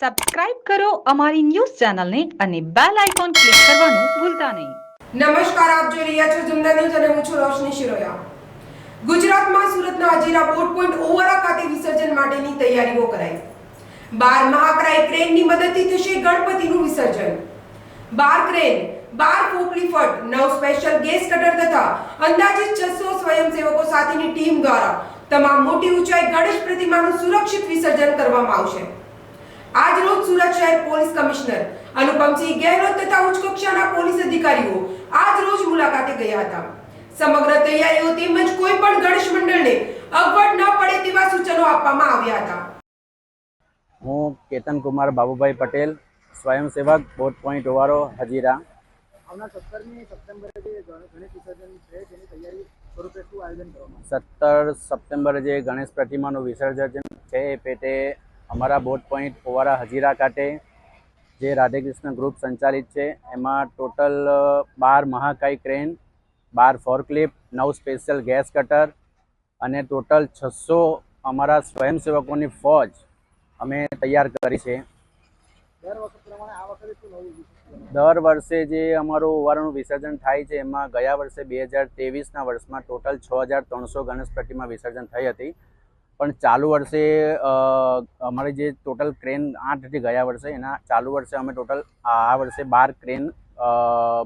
Subscribe કરો અમારી news ચેનલને અને બેલ આઇકોન ક્લિક કરવાનું ભૂલતા નહીં. નમસ્કાર, આપ જોઈ રહ્યા છો જુમના ન્યૂઝ અને હું છું રોશની શિરોયા. ગુજરાતમાં સુરતના અજીરા બોટ પોઈન્ટ ઓવરા ખાતે વિસર્જન માટેની તૈયારીઓ કરાઈ. બાર મહાકાય ક્રેનની મદદથી થશે ગણપતિનું વિસર્જન. બાર ક્રેન, બાર ફોકલી ફટ, નવ સ્પેશિયલ ગેસ કટર તથા અંદાજિત છસો સ્વયંસેવકો સાથેની ટીમ દ્વારા તમામ મોટી ઊંચાઈ ગણેશ પ્રતિમાનું સુરક્ષિત વિસર્જન કરવામાં આવશે. આજ રોજ સુરત શહેર પોલીસ કમિશનર અનુપમસિંહ ગેહલોત તથા ઉચ્ચ કક્ષાના પોલીસ અધિકારીઓ આજ રોજ મુલાકાતે ગયા હતા. સમગ્ર તૈયારીઓ તેમજ કોઈ પણ ગણેશ મંડળને અગવડ ન પડે તેવા સૂચનો આપવામાં આવ્યા હતા. હું કેતન કુમાર બાબુભાઈ પટેલ સ્વયંસેવક બોટ પોઈન્ટ ઓવારો હજીરા. સત્તર સપ્ટેમ્બરે જે ગણેશ પ્રતિમાનું વિસર્જન છે એ પેટે અમારા બોટ પોઈન્ટ ઓવારા હજીરા કાંઠે જે રાધેકૃષ્ણ ગ્રુપ સંચાલિત છે એમાં ટોટલ બાર મહાકાય ક્રેન બાર ફોરક્લિપ નવ સ્પેશિયલ ગેસ કટર અને ટોટલ છસો અમારા સ્વયંસેવકોની ફોજ અમે તૈયાર કરી છે. દર વર્ષે જે અમારું ઓવારનું વિસર્જન થાય છે એમાં ગયા વર્ષે બે હજાર ત્રેવીસના વર્ષમાં ટોટલ છ હજાર ત્રણસો ગણેશ પ્રતિમા વિસર્જન થઈ હતી. પણ ચાલુ વર્ષે અમારે જે ટોટલ ક્રેન આઠ હતી ગયા વર્ષે એના ચાલુ વર્ષે અમે ટોટલ આ વર્ષે બાર ક્રેન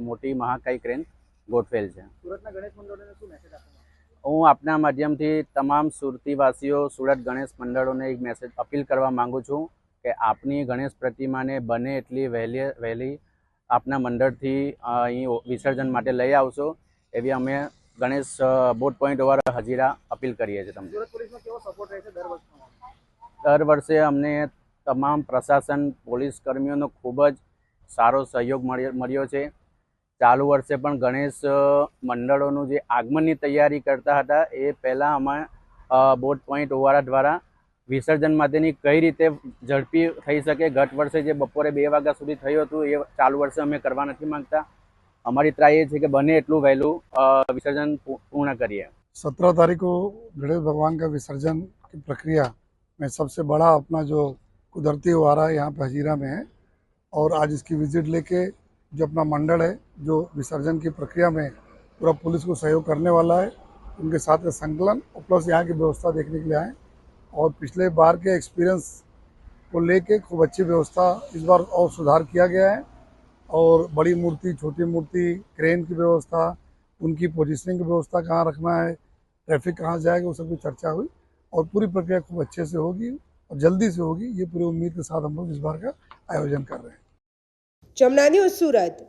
મોટી મહાકાય ક્રેન ગોઠવેલ છે. સુરતના ગણેશ મંડળોને શું મેસેજ આપવામાં હું આપના માધ્યમથી તમામ સુરતીવાસીઓ સુરત ગણેશ મંડળોને એક મેસેજ અપીલ કરવા માગું છું કે આપની ગણેશ પ્રતિમાને બને એટલી વહેલી વહેલી આપના મંડળથી અહીં વિસર્જન માટે લઈ આવશો એવી અમે Ganesh boat point over Hajira appeal કરીએ છીએ તમને. દર વર્ષ અમને તમામ પ્રશાસન પોલીસ કર્મીઓનો ખૂબ જ સારો સહયોગ મળ્યો છે. ચાલુ વર્ષે પણ ગણેશ મંડળોનું જે આગમનની તૈયારી કરતા હતા એ પહેલાં અમે બોટ પોઈન્ટ ઓવારા દ્વારા વિસર્જન માટેની કઈ રીતે ઝડપી થઈ શકે ગત વર્ષે જે બપોરે બે વાગ્યા સુધી થયું હતું એ ચાલુ વર્ષે અમે કરવા નથી માંગતા. અમારી ટ્રાય એ છે કે બને એટલું વહેલું અ, વિસર્જન પૂ- પૂર્ણ કરીએ सत्रह तारीख को गणेश भगवान का विसर्जन की प्रक्रिया में सबसे बड़ा अपना जो कुदरती हो आ रहा है यहाँ पे हजीरा में है और आज इसकी विजिट लेके जो अपना मंडल है जो विसर्जन की प्रक्रिया में पूरा पुलिस को सहयोग करने वाला है उनके साथ का संकलन और प्लस यहाँ की व्यवस्था देखने के लिए आए और पिछले बार के एक्सपीरियंस को लेके खूब अच्छी व्यवस्था इस बार और सुधार किया गया है और बड़ी मूर्ति, छोटी मूर्ति, क्रेन की व्यवस्था, उनकी पोजिशनिंग की व्यवस्था कहाँ रखना है ट्रैफ़िक कहाँ जाएगा, वो सब की चर्चा हुई और पूरी प्रक्रिया खूब अच्छे से होगी और जल्दी से होगी, ये पूरी उम्मीद के साथ हम लोग इस बार का आयोजन कर रहे हैं। चमनानी और सूरत।